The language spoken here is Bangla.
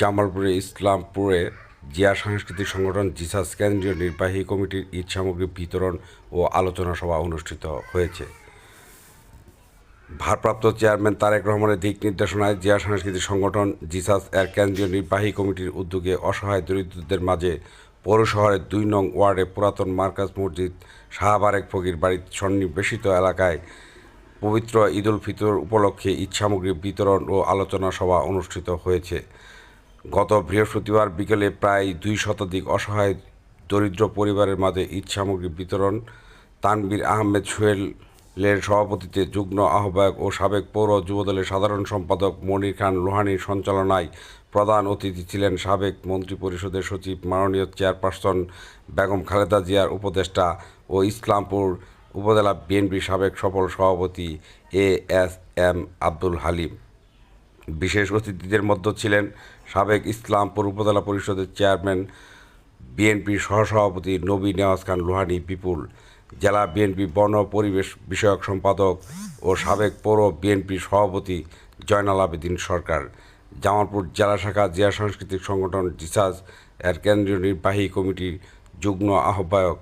জামালপুরে ইসলামপুরে জিয়া সাংস্কৃতিক সংগঠন জিসাস কেন্দ্রীয় নির্বাহী কমিটির ঈদ সামগ্রী বিতরণ ও আলোচনা সভা অনুষ্ঠিত হয়েছে। ভারপ্রাপ্ত চেয়ারম্যান তারেক রহমানের দিক নির্দেশনায় জিয়া সাংস্কৃতিক সংগঠন জিসাস এর কেন্দ্রীয় নির্বাহী কমিটির উদ্যোগে অসহায় দরিদ্রদের মাঝে পৌর শহরের দুই নং ওয়ার্ডে পুরাতন মার্কাজ মসজিদ শাহবারেক ফকির বাড়ির সন্নিবেশিত এলাকায় পবিত্র ঈদুল ফিতর উপলক্ষে ঈদ সামগ্রী বিতরণ ও আলোচনা সভা অনুষ্ঠিত হয়েছে। গত বৃহস্পতিবার বিকেলে প্রায় দুই শতাধিক অসহায় দরিদ্র পরিবারের মাঝে ঈদ সামগ্রী বিতরণ তানবীর আহমেদ সোহেলের সভাপতিত্বে যুগ্ম আহ্বায়ক ও সাবেক পৌর যুবদলের সাধারণ সম্পাদক মনির খান লোহানির সঞ্চালনায় প্রধান অতিথি ছিলেন সাবেক মন্ত্রিপরিষদের সচিব মাননীয় চেয়ারপারসন বেগম খালেদা জিয়ার উপদেষ্টা ও ইসলামপুর উপজেলা বিএনপি সাবেক সফল সভাপতি A S M Abdul Halim. বিশেষ অতিথিদের মধ্যে ছিলেন সাবেক ইসলামপুর উপজেলা পরিষদের চেয়ারম্যান বিএনপির সহসভাপতি নবী নেওয়াজ খান লোহানি, বিপুল জেলা বিএনপি বন পরিবেশ বিষয়ক সম্পাদক ও সাবেক পৌর বিএনপির সভাপতি জয়নাল আবেদিন সরকার। জামালপুর জেলা শাখা জিয়া সাংস্কৃতিক সংগঠন জিসাস এর কেন্দ্রীয় নির্বাহী কমিটির যুগ্ম আহ্বায়ক